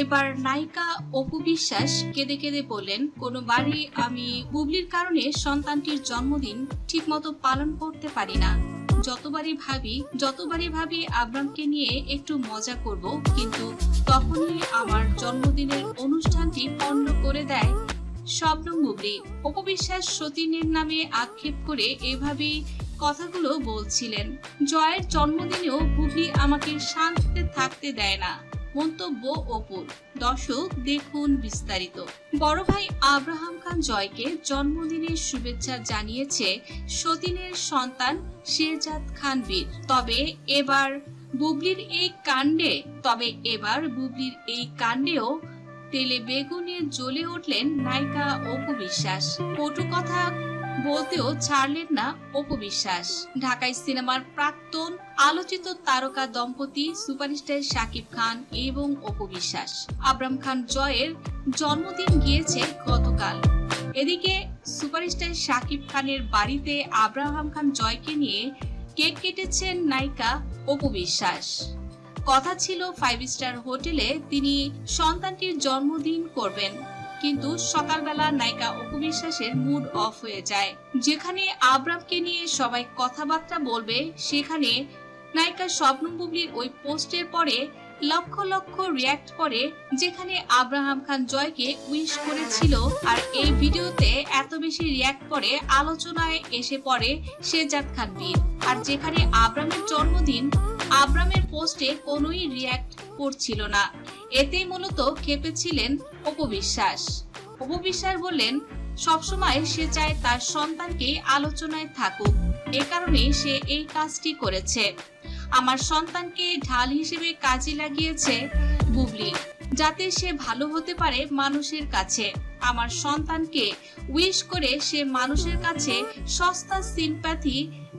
এবার নায়িকা অপু বিশ্বাস কেঁদে কেঁদে বললেন, কোনো বাড়ি আমি বুবলির কারণে সন্তানটির জন্মদিন ঠিকমতো পালন করতে পারি না। যতবারই ভাবি যতবারই ভাবি আব্রামকে নিয়ে একটু মজা করব, কিন্তু তখনই আমার জন্মদিনের অনুষ্ঠানটি পণ্ড করে দেয় শবনম বুবলি। অপবিশ্বাস সতীনের নামে আক্ষেপ করে এভাবেই কথাগুলো বলছিলেন। জয়ের জন্মদিনেও বুবলি আমাকে শান্তিতে থাকতে দেয় না। মন্তব্য অপুর দর্শক, দেখুন বিস্তারিত। বড় ভাই আব্রাহাম খান জয়কে জন্মদিনের শুভেচ্ছা জানিয়েছে সতীনের সন্তান শেরজাদ খান বীর। তবে এবার বুবলির এই কাণ্ডে, তবে এবার বুবলির এই কাণ্ডেও তেলে বেগুনে জ্বলে উঠলেন নায়িকা অপু বিশ্বাস। কটু কথা বলতেও ছাড়লেন না অপু বিশ্বাস। ঢাকায় সিনেমার প্রাক্তন আলোচিত তারকা দম্পতি সুপারস্টার শাকিব খান এবং অপু বিশ্বাস। আবরাম খান জয়ের জন্মদিন গিয়েছে গতকাল। এদিকে সুপারস্টার শাকিব খানের বাড়িতে আব্রাহাম খান জয়কে নিয়ে কেক কেটেছেন নায়িকা অপু বিশ্বাস। কথা ছিল ফাইভ স্টার হোটেলে তিনি সন্তানটির জন্মদিন করবেন। কিন্তু সকালবেলা নায়িকা অপু বিশ্বাসের মুড অফ হয়ে যায়। যেখানে আব্রামকে নিয়ে সবাই কথাবার্তা বলবে, সেখানে নায়িকা স্বপ্ন বুবলির ওই পোস্টের পরে লক্ষ লক্ষ রিয়াক্ট করে, যেখানে আব্রাহাম খান জয়কে উইশ করেছিল আর এই ভিডিওতে এত বেশি রিয়াক্ট করে আলোচনায় এসে পড়ে শেজাদ খান বীর। আর যেখানে আব্রামের জন্মদিন, আব্রামের পোস্টে কোনোই রিয়াক্ট করছিল না। এতেই মূলত খেপেছিলেন অপবিশ্বাস অপবিশ্বাস বললেন, সবসময় সে চায় তার সন্তানকে আলোচনায় থাকুক। এ কারণে সে এই কাজটি করেছে। আমার সন্তানকে ঢাল হিসেবে কাজে লাগিয়েছে বুবলি, যাতে সে ভালো হতে পারে মানুষের কাছে। আমার সন্তানকে উইশ করে সে মানুষের কাছে সস্তা সিম্প্যাথি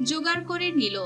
জোগাড় করে নিল।